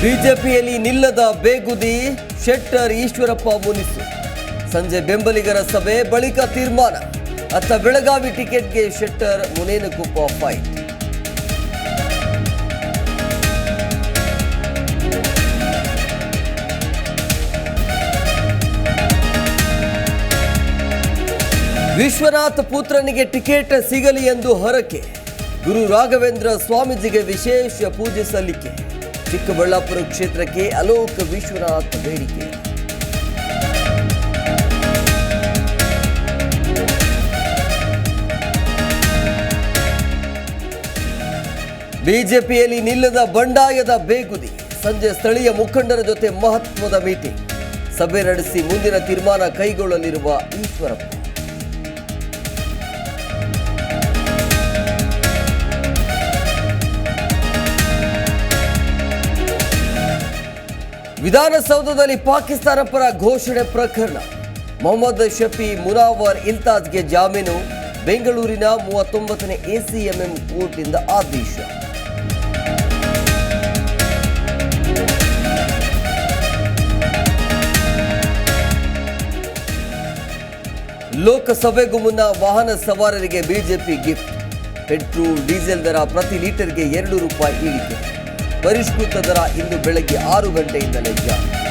ಬಿಜೆಪಿಯಲ್ಲಿ ನಿಲ್ಲದ ಬೇಗುದಿ ಶೆಟ್ಟರ್ ಈಶ್ವರಪ್ಪ ಮುನಿಸು. ಸಂಜೆ ಬೆಂಬಲಿಗರ ಸಭೆ ಬಳಿಕ ತೀರ್ಮಾನ. ಅತ್ತ ಬೆಳಗಾವಿ ಟಿಕೆಟ್ಗೆ ಶೆಟ್ಟರ್ ಮುನೇನಕೊಪ್ಪ ಫೈಟ್ ವಿಶ್ವನಾಥ್ ಪುತ್ರನಿಗೆ ಟಿಕೆಟ್ ಸಿಗಲಿ ಎಂದು ಹರಕೆ. ಗುರು ರಾಘವೇಂದ್ರ ಸ್ವಾಮೀಜಿಗೆ ವಿಶೇಷ ಪೂಜೆ ಸಲ್ಲಿಕೆ. ಚಿಕ್ಕಬಳ್ಳಾಪುರ ಕ್ಷೇತ್ರಕ್ಕೆ ಅಲೋಕ್ ವಿಶ್ವನಾಥ್ ಬೇಡಿಕೆ. ಬಿಜೆಪಿಯಲ್ಲಿ ನಿಲ್ಲದ ಬಂಡಾಯದ ಬೇಗುದಿ. ಸಂಜೆ ಸ್ಥಳೀಯ ಮುಖಂಡರ ಜೊತೆ ಮಹತ್ವದ ಮೀಟಿಂಗ್. ಸಭೆ ನಡೆಸಿ ಮುಂದಿನ ತೀರ್ಮಾನ ಕೈಗೊಳ್ಳಲಿರುವ ಈಶ್ವರಪ್ಪ. ವಿಧಾನಸೌಧದಲ್ಲಿ ಪಾಕಿಸ್ತಾನ ಪರ ಘೋಷಣೆ ಪ್ರಕರಣ. ಮೊಹಮ್ಮದ್ ಶಫಿ ಮುನಾವರ್ ಇಲ್ತಾಜ್ಗೆ ಜಾಮೀನು. ಬೆಂಗಳೂರಿನ ಮೂವತ್ತೊಂಬತ್ತನೇ ಎಸಿಎಂಎಂ ಕೋರ್ಟ್ನಿಂದ ಆದೇಶ. ಲೋಕಸಭೆಗೂ ಮುನ್ನ ವಾಹನ ಸವಾರರಿಗೆ ಬಿಜೆಪಿ ಗಿಫ್ಟ್. ಪೆಟ್ರೋಲ್, ಡೀಸೆಲ್ ದರ ಪ್ರತಿ ಲೀಟರ್ಗೆ ಎರಡು ರೂಪಾಯಿ ಇಳಿಕೆ. ಪರಿಷ್ಕೃತ ದರ ಇಂದು ಬೆಳಗ್ಗೆ ಆರು ಗಂಟೆಯಿಂದ ಜಾರಿ.